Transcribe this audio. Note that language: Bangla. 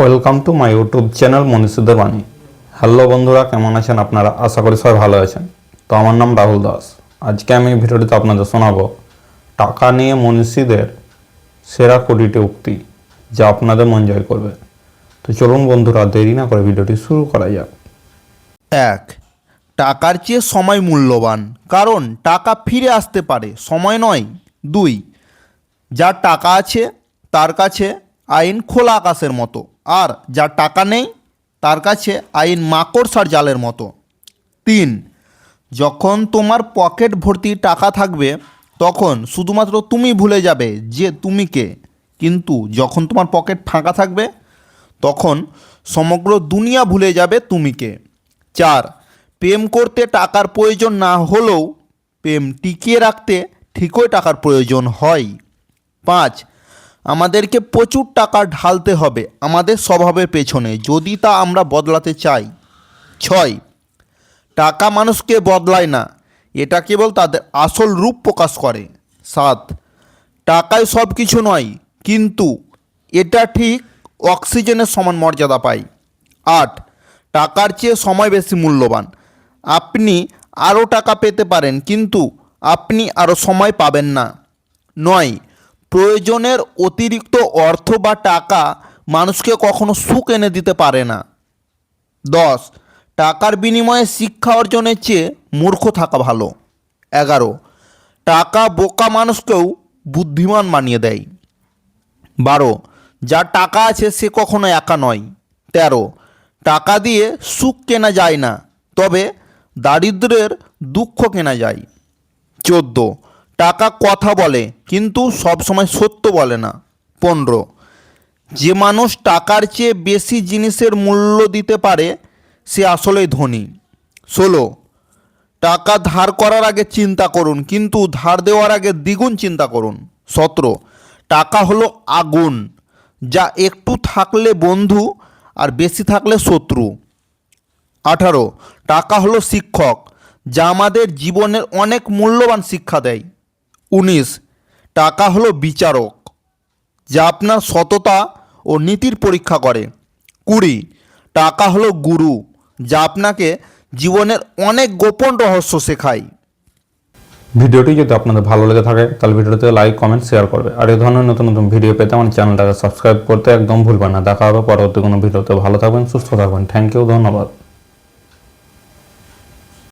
Welcome to my YouTube channel মনীষীদের বাণী হ্যালো বন্ধুরা, কেমন আছেন আপনারা? আশা করি সবাই ভালো আছেন। তো আমার নাম রাহুল দাস। আজকে আমি ভিডিওটিতে আপনাদের শোনাবো, টাকা নিয়ে মনীষীদের সেরা কোটিটি উক্তি যা আপনাদের মন জয় করবে। তো চলুন বন্ধুরা, দেরি না করে ভিডিওটি শুরু করা যাক। এক, টাকার চেয়ে সময় মূল্যবান। কারণ, টাকা ফিরে আসতে পারে, সময় নয়। দুই, যার টাকা আছে, তার কাছে আইন খোলা আকাশের মতো। আর যার টাকা নেই, তার কাছে আইন মাকড়সার জালের মতো। তিন, যখন তোমার পকেট ভর্তি টাকা থাকবে, তখন শুধুমাত্র তুমি ভুলে যাবে যে তুমি কে। কিন্তু যখন তোমার পকেট ফাঁকা থাকবে, তখন সমগ্র দুনিয়া ভুলে যাবে তুমি কে। চার, প্রেম করতে টাকার প্রয়োজন না হলেও প্রেম টিকিয়ে রাখতে ঠিকই টাকার প্রয়োজন হয়। পাঁচ আমাদেরকে প্রচুর টাকা ঢালতে হবে আমাদের স্বভাবের পেছনে, যদি তা আমরা বদলাতে চাই। ছয়, টাকা মানুষকে বদলায় না, এটা কেবল তাদের আসল রূপ প্রকাশ করে। সাত, টাকায় সব কিছু নয়, কিন্তু এটা ঠিক অক্সিজেনের সমান মর্যাদা পায়। আট, টাকার চেয়ে সময় বেশি মূল্যবান। আপনি আরও টাকা পেতে পারেন, কিন্তু আপনি আরও সময় পাবেন না। নয় প্রয়োজনের অতিরিক্ত অর্থ বা টাকা মানুষকে কখনো সুখ এনে দিতে পারে না। দশ, টাকার বিনিময়ে শিক্ষা অর্জনের চেয়ে মূর্খ থাকা ভালো। এগারো, টাকা বোকা মানুষকেও বুদ্ধিমান বানিয়ে দেয়। বারো যার টাকা আছে সে কখনো একা নয়। তেরো, টাকা দিয়ে সুখ কেনা যায় না, তবে দারিদ্রের দুঃখ কেনা যায়। চোদ্দ টাকা কথা বলে, কিন্তু সবসময় সত্য বলে না। পনেরো, যে মানুষ টাকার চেয়ে বেশি জিনিসের মূল্য দিতে পারে, সে আসলেই ধনী। ষোলো, টাকা ধার করার আগে চিন্তা করুন, কিন্তু ধার দেওয়ার আগে দ্বিগুণ চিন্তা করুন। সতেরো, টাকা হলো আগুন, যা একটু থাকলে বন্ধু আর বেশি থাকলে শত্রু। আঠারো, টাকা হলো শিক্ষক, যা আমাদের জীবনের অনেক মূল্যবান শিক্ষা দেয়। উনিশ, টাকা হলো বিচারক, যা আপনার সততা ও নীতির পরীক্ষা করে। কুড়ি, টাকা হলো গুরু, যা আপনাকে জীবনের অনেক গোপন রহস্য শেখায়। ভিডিওটি যদি আপনাদের ভালো লেগে থাকে, তাহলে ভিডিওতে লাইক কমেন্ট শেয়ার করবে। আর এই ধরনের নতুন নতুন ভিডিও পেতে আমার চ্যানেলটাকে সাবস্ক্রাইব করতে একদম ভুলবেন না। দেখা হবে পরবর্তী কোনো ভিডিওতে। ভালো থাকবেন, সুস্থ থাকবেন। থ্যাংক ইউ ধন্যবাদ।